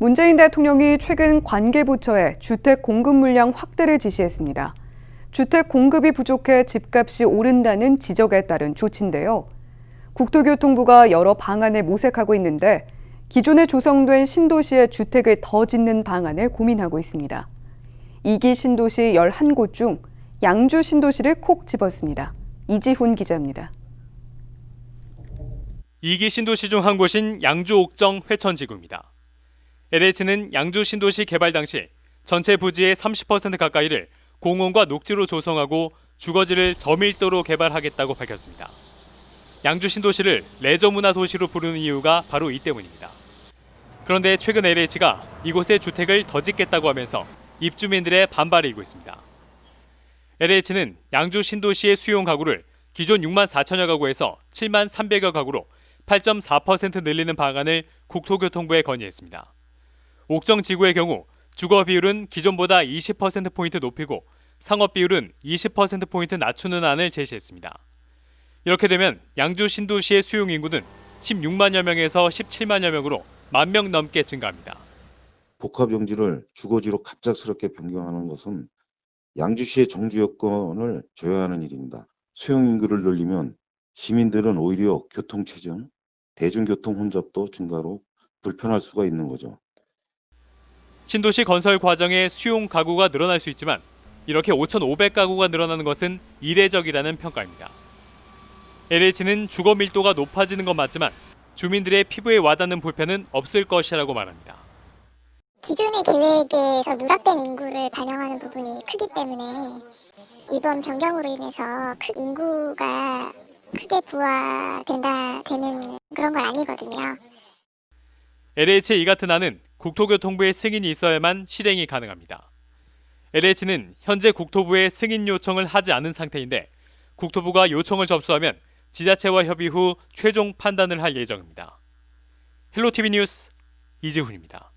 문재인 대통령이 최근 관계부처에 주택 공급 물량 확대를 지시했습니다. 주택 공급이 부족해 집값이 오른다는 지적에 따른 조치인데요. 국토교통부가 여러 방안을 모색하고 있는데 기존에 조성된 신도시에 주택을 더 짓는 방안을 고민하고 있습니다. 이기 신도시 11곳 중 양주 신도시를 콕 집었습니다. 이지훈 기자입니다. 이기 신도시 중 한 곳인 양주 옥정 회천지구입니다. LH는 양주 신도시 개발 당시 전체 부지의 30% 가까이를 공원과 녹지로 조성하고 주거지를 저밀도로 개발하겠다고 밝혔습니다. 양주 신도시를 레저 문화 도시로 부르는 이유가 바로 이 때문입니다. 그런데 최근 LH가 이곳에 주택을 더 짓겠다고 하면서 입주민들의 반발이 일고 있습니다. LH는 양주 신도시의 수용 가구를 기존 6만 4천여 가구에서 7만 300여 가구로 8.4% 늘리는 방안을 국토교통부에 건의했습니다. 옥정 지구의 경우 주거 비율은 기존보다 20%포인트 높이고 상업 비율은 20%포인트 낮추는 안을 제시했습니다. 이렇게 되면 양주 신도시의 수용 인구는 16만여 명에서 17만여 명으로 만명 넘게 증가합니다. 복합 용지를 주거지로 갑작스럽게 변경하는 것은 양주시의 정주 여건을 저해하는 일입니다. 수용 인구를 늘리면 시민들은 오히려 교통 체증, 대중교통 혼잡도 증가로 불편할 수가 있는 거죠. 신도시 건설 과정에 수용 가구가 늘어날 수 있지만 이렇게 5,500가구가 늘어나는 것은 이례적이라는 평가입니다. LH는 주거 밀도가 높아지는 건 맞지만 주민들의 피부에 와닿는 불편은 없을 것이라고 말합니다. 기존의 계획에서 누락된 인구를 반영하는 부분이 크기 때문에 이번 변경으로 인해서 그 인구가 크게 부과된다 되는 그런 건 아니거든요. LH의 이 같은 안은 국토교통부의 승인이 있어야만 실행이 가능합니다. LH는 현재 국토부에 승인 요청을 하지 않은 상태인데 국토부가 요청을 접수하면 지자체와 협의 후 최종 판단을 할 예정입니다. 헬로티비 뉴스 이지훈입니다.